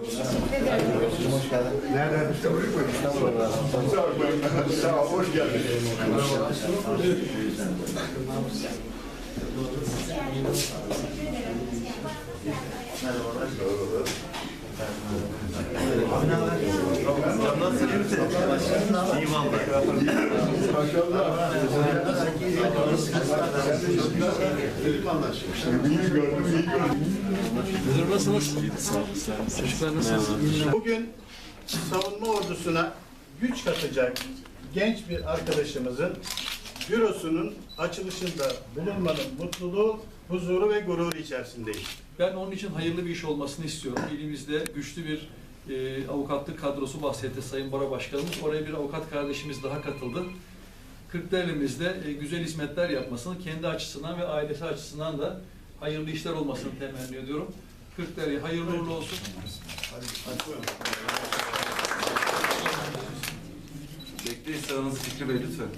Hoş geldin. Nereden? İstanbul'da. Sağ ol, hoş geldin. Valla. İyi gördüm, iyi gördüm. Müdür nasılsınız? Çocuklar nasılsınız? Bugün savunma ordusuna güç katacak genç bir arkadaşımızın bürosunun açılışında bulunmanın mutluluğu, huzuru ve gururu içerisindeyim. Ben onun için hayırlı bir iş olmasını istiyorum. İlimizde güçlü bir e, avukatlık kadrosu bahsetti Sayın Bora Başkanımız. Oraya bir avukat kardeşimiz daha katıldı. Kırklareli'mizde e, güzel hizmetler yapmasını, kendi açısından ve ailesi açısından da hayırlı işler olmasını temenni ediyorum. Kırklareli hayırlı uğurlu olsun. Bekleyin sıranızı Fikri Bey lütfen.